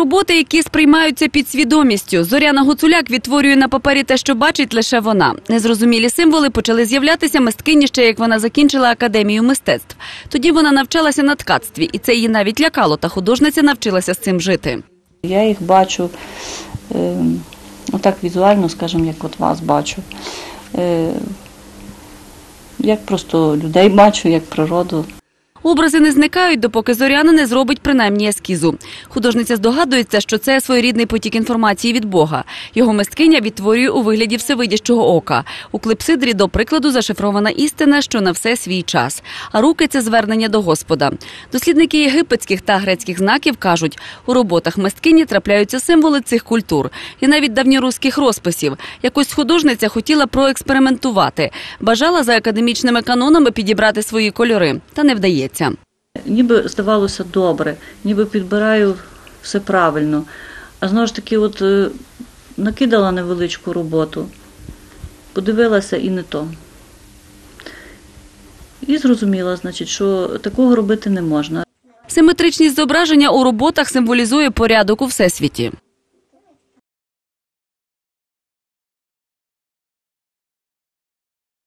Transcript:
Роботи, які сприймаються під свідомістю. Зоряна Гуцуляк відтворює на папері те, що бачить лише вона. Незрозумілі символи почали з'являтися мисткині ще як вона закінчила академію мистецтв. Тоді вона навчалася на ткацтві, і це її навіть лякало. Та художниця навчилася з цим жити. Я їх бачу е, отак візуально, скажімо, як от вас бачу. Е, як просто людей бачу, як природу. Образи не зникають, допоки Зоряна не зробить принаймні ескізу. Художниця здогадується, що це своєрідний потік інформації від Бога. Його мисткиня відтворює у вигляді всевидящого ока. У клипсидрі, до прикладу, зашифрована істина, що на все свій час. А руки це звернення до Господа. Дослідники єгипетських та грецьких знаків кажуть, у роботах мисткині трапляються символи цих культур і навіть давньоруських розписів. Якось художниця хотіла проекспериментувати, бажала за академічними канонами підібрати свої кольори, та не вдається. Ніби здавалося добре, ніби підбираю все правильно. А знову ж таки, от е, накидала невеличку роботу, подивилася і не то. І зрозуміла, значить, що такого робити не можна. Симетричність зображення у роботах символізує порядок у всесвіті.